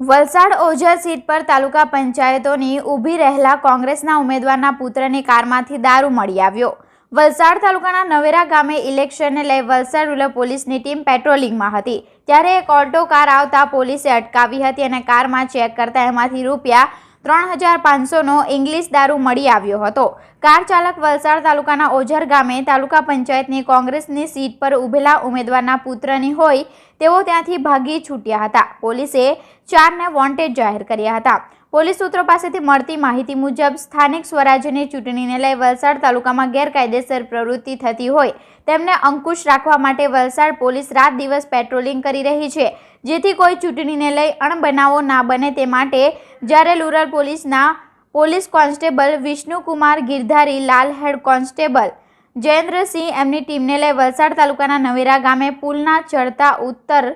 Valsad Ozar seat પર તાલુકા પંચાયતોની ઊભી રહેલા કોંગ્રેસના ઉમેદવારના પુત્રની કારમાંથી દારૂ મળી આવ્યો. વલસાડ તાલુકાના નવેરા ગામે ઇલેક્શનને લઈ વલસાડ રૂરલ પોલીસની ટીમ પેટ્રોલિંગમાં હતી. ત્યારે એક ઓલ્ટો કાર આવતા પોલીસે અટકાવી હતી અને કારમાં ચેક કરતા એમાંથી રૂપિયા ત્રણ હજાર પાંચસોનો ઇંગ્લિશ દારૂ મળી આવ્યો હતો. કાર ચાલક વલસાડ તાલુકાના ઓઝર ગામે તાલુકા પંચાયતની કોંગ્રેસની સીટ પર ઉભેલા ઉમેદવારના પુત્રની હોય તેઓ ત્યાંથી ભાગી છૂટ્યા હતા. પોલીસે ચારને વોન્ટેડ જાહેર કર્યા હતા. પોલીસ સૂત્રો પાસેથી મળતી માહિતી મુજબ સ્થાનિક સ્વરાજ્યની ચૂંટણીને લઈ વલસાડ તાલુકામાં ગેરકાયદેસર પ્રવૃત્તિ થતી હોય તેમને અંકુશ રાખવા માટે વલસાડ પોલીસ રાત દિવસ પેટ્રોલિંગ કરી રહી છે. જેથી કોઈ ચૂંટણીને લઈ અણબનાવો ના બને તે માટે જ્યારે રૂરલ પોલીસના police constable Vishnukumar Girdhari, Lal head constable Jayendrasinh એમની ટીમને લઈ વલસાડ તાલુકાના નવેરા ગામે પુલના ચડતા ઉત્તર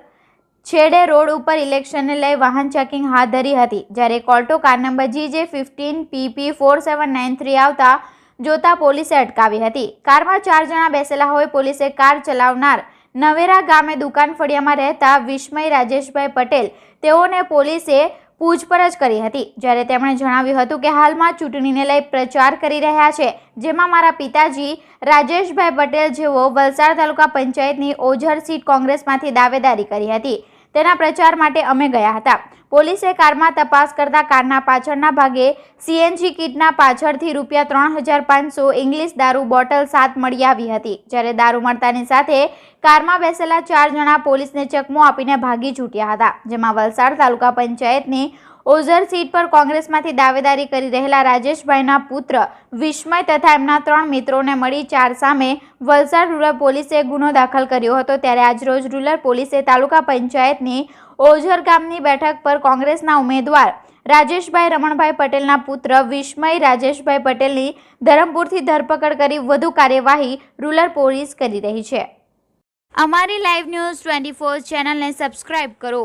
છેડે રોડ ઉપર ઇલેક્શનને લઈ વાહન ચેકિંગ હાથ ધરી હતી. જ્યારે કોલ્ટો car number GJ fifteen PP four seven nine three આવતા જોતા પોલીસે અટકાવી હતી. કારમાં ચાર જણા બેસેલા હોય પોલીસે કાર ચલાવનાર નવેરા ગામે દુકાન ફળિયામાં રહેતા વિસ્મય રાજેશભાઈ પટેલ તેઓને પોલીસે પૂછપરછ કરી હતી. જ્યારે તેમણે જણાવ્યું હતું કે હાલમાં ચૂંટણીને લઈ પ્રચાર કરી રહ્યા છે, જેમાં મારા પિતાજી રાજેશભાઈ પટેલ જેઓ વલસાડ તાલુકા પંચાયતની ઓઝર સીટ કોંગ્રેસમાંથી દાવેદારી કરી હતી. તેના પ્રચાર માટે અમે ગયા હતા. પોલીસે કારમાં તપાસ કરતા કારના પાછળના ભાગે સીએનજી કિટના પાછળથી રૂપિયા ત્રણ હજાર પાંચસો ઇંગ્લિશ દારૂ બોટલ સાત મળી આવી હતી. જ્યારે દારૂ મળતાની સાથે કારમાં બેસેલા ચાર જણા પોલીસને ચકમો આપીને ભાગી છૂટ્યા હતા, જેમાં વલસાડ તાલુકા પંચાયતની ઓઝર સીટ પર કોંગ્રેસમાંથી દાવેદારી કરી રહેલા રાજેશભાઈના પુત્ર વિસ્મય તથા એમના ત્રણ મિત્રોને મળી ચાર સામે વલસાડ રૂરલ પોલીસે ગુનો દાખલ કર્યો હતો. ત્યારે આજરોજ રૂરલ પોલીસે તાલુકા પંચાયતની ઓઝર ગામની બેઠક પર કોંગ્રેસના ઉમેદવાર રાજેશભાઈ રમણભાઈ પટેલના પુત્ર વિસ્મય રાજેશભાઈ પટેલની ધરમપુરથી ધરપકડ કરી વધુ કાર્યવાહી રૂરલ પોલીસ કરી રહી છે. અમારી લાઈવ ન્યૂઝ ટ્વેન્ટી ફોર ચેનલને સબસ્ક્રાઇબ કરો.